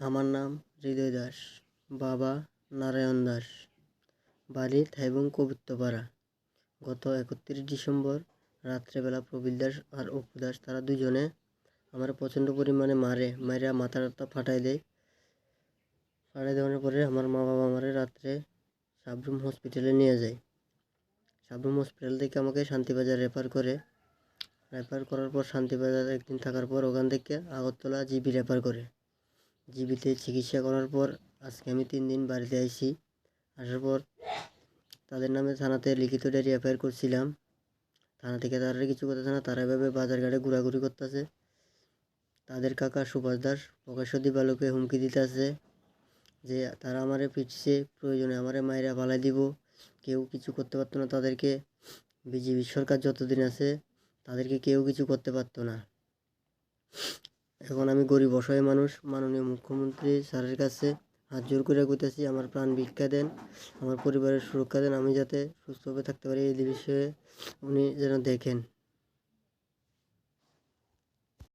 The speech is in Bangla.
আমার নাম হৃদয় দাস, বাবা নারায়ণ দাস বাড়ি থাইবং কবিত্তপাড়া। গত একত্রিশ ডিসেম্বর রাত্রেবেলা প্রবীর দাস আর অপু দাস তারা দুজনে আমার প্রচণ্ড পরিমাণে মারে, মাইরা মাথা টাথা ফাটাই দেয়। ফাটাই দেওয়ার পরে আমার মা বাবা আমারে রাত্রে সাবরুম হসপিটালে নিয়ে যায়। সাবরুম হসপিটাল থেকে আমাকে শান্তিবাজার রেফার করে। রেফার করার পর শান্তিবাজার একদিন থাকার পর ওখান থেকে আগরতলা জিবি রেফার করে। জিবিতে চিকিৎসা করার পর আজকে আমি তিন দিন বাড়িতে আইছি। আসার পর তাদের নামে থানাতে লিখিত ডায়েরি এফআইআর করছিলাম। থানা থেকে তারা কিছু করতেছে না তারা এভাবে বাজারঘাটে ঘোরাঘুরি করতেছে। তাদের কাকা সুভাষ দাস প্রকাশ্য দিবালোকে হুমকি দিতেছে যে তারা আমারে পিটছে, প্রয়োজনে আমারে মায়েরা পালাই দিব। কেউ কিছু করতে পারতো না তাদেরকে। বিজেপি সরকার যতদিন আছে তাদেরকে কেউ কিছু করতে পারতো না। এখন আমি গরিব অসহায় মানুষ। মাননীয় মুখ্যমন্ত্রী স্যারের কাছে হাত জোর করে কইতেছি, আমার প্রাণ ভিক্ষা দেন, আমার পরিবারের সুরক্ষা দেন, আমি যাতে সুস্থভাবে থাকতে পারি। এই বিষয়ে উনি যেন দেখেন।